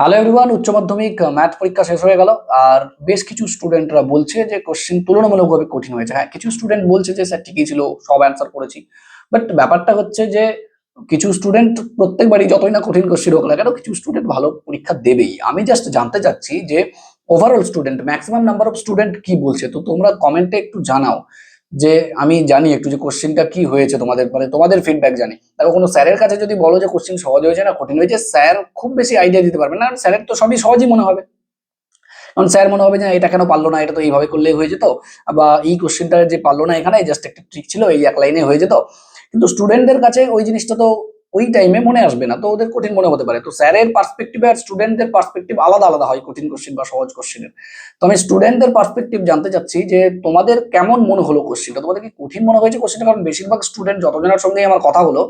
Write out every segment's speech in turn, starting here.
Hello everyone উচ্চ মাধ্যমিক math পরীক্ষা শেষ হয়ে গেল। আর বেশ কিছু স্টুডেন্টরা বলছে যে কোশ্চেন তুলনামূলকভাবে কঠিন হয়েছে। হ্যাঁ কিছু স্টুডেন্ট বলছে যে স্যার ঠিকই ছিল, সব অ্যান্সার করেছি। বাট ব্যাপারটা হচ্ছে যে কিছু স্টুডেন্ট প্রত্যেকবারই যতই না কঠিন কোশ্চেন হোক না কেন, কিছু স্টুডেন্ট ভালো পরীক্ষা দেবেই। আমি জাস্ট জানতে চাচ্ছি যে overall student maximum number of student কি বলছে? তো তোমরা কমেন্টে একটু জানাও। যে আমি জানি একটু যে কোশ্চেনটা কি হয়েছে তোমাদের মানে তোমাদের ফিডব্যাক জানি। দেখো, কোনো স্যারের কাছে যদি বলো যে কোশ্চেন সহজ হয়েছে না, কঠিন হয়েছে, স্যার খুব বেশি আইডিয়া দিতে পারবে না। কারণ স্যারের তো সবই সহজই মনে হবে। কারণ স্যার মনে হবে যে এটা কেন পারল না? এটা তো এইভাবে করলেই হয়ে যেত। বা এই কোশ্চেনটা যে পারল না এখানে জাস্ট একটা ট্রিক ছিল, এই এক লাইনে হয়ে যেত। কিন্তু স্টুডেন্টদের কাছে ওই জিনিসটা তো ওই টাইমে মনে আসবে না, তো ওদের কঠিন মনে হতে পারে। তো স্যারের পার্সপেক্টিভ আর স্টুডেন্টদের পার্সপেক্টিভ আলাদা আলাদা হয় কঠিন কোশ্চেন বা সহজ কোশ্চেনের তো আমি স্টুডেন্টদের পার্সপেক্টিভ জানতে চাচ্ছি যে তোমাদের কেমন মনে হলো কোশ্চেনটা তোমাদের কি কঠিন মনে হয়েছে কোশ্চেনটা কারণ বেশিরভাগ স্টুডেন্ট যতজনের সঙ্গেই আমার কথা হলো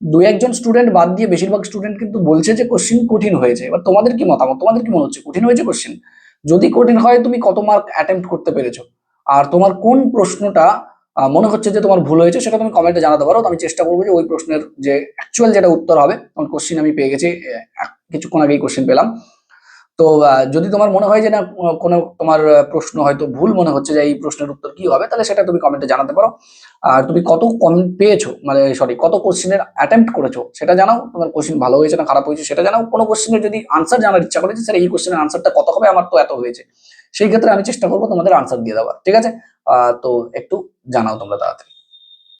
দু একজন স্টুডেন্ট বাদ দিয়ে বেশিরভাগ স্টুডেন্ট কিন্তু বলছে যে কোশ্চেন কঠিন হয়েছে। এবার তোমাদের কি মতামত? তোমাদের কি মনে হচ্ছে? কঠিন হয়েছে কোশ্চেন যদি কঠিন হয়, তুমি কত মার্ক অ্যাটেম্প্ট করতে পেরেছ? আর তোমার কোন প্রশ্নটা মনে হচ্ছে যে তোমার ভুল হয়েছে, সেটা তুমি কমেন্টে জানাতে পারো। আমি চেষ্টা করব যে ওই প্রশ্নের যে অ্যাকচুয়াল যেটা উত্তর হবে, তখন কোশ্চেন আমি পেয়ে গেছি কিছুক্ষণ আগেই কোশ্চেন পেলাম। তো যদি তোমার মনে হয় যে না কোনো তোমার প্রশ্ন হয়তো ভুল মনে হচ্ছে যে এই প্রশ্নের উত্তর কি হবে, তাহলে সেটা তুমি কমেন্টে জানাতে পারো। আর তুমি কত কমেন্ট পেয়েছ মানে সরি কত কোশ্চেনের অ্যাটেম্প্ট করেছ, সেটা জানাও। তোমার কোশ্চেন ভালো হয়েছে না খারাপ হয়েছে, সেটা জানাও। কোনো কোশ্চেনের যদি আনসার জানার ইচ্ছা করে যে, স্যার, এই কোশ্চেনের আনসারটা কত হবে? আমার তো এত হয়েছে। সেই ক্ষেত্রে আমি চেষ্টা করব তোমাদের আনসার দিয়ে দেওয়ার, ঠিক আছে? তো একটু জানাও তোমরা তাড়াতাড়ি।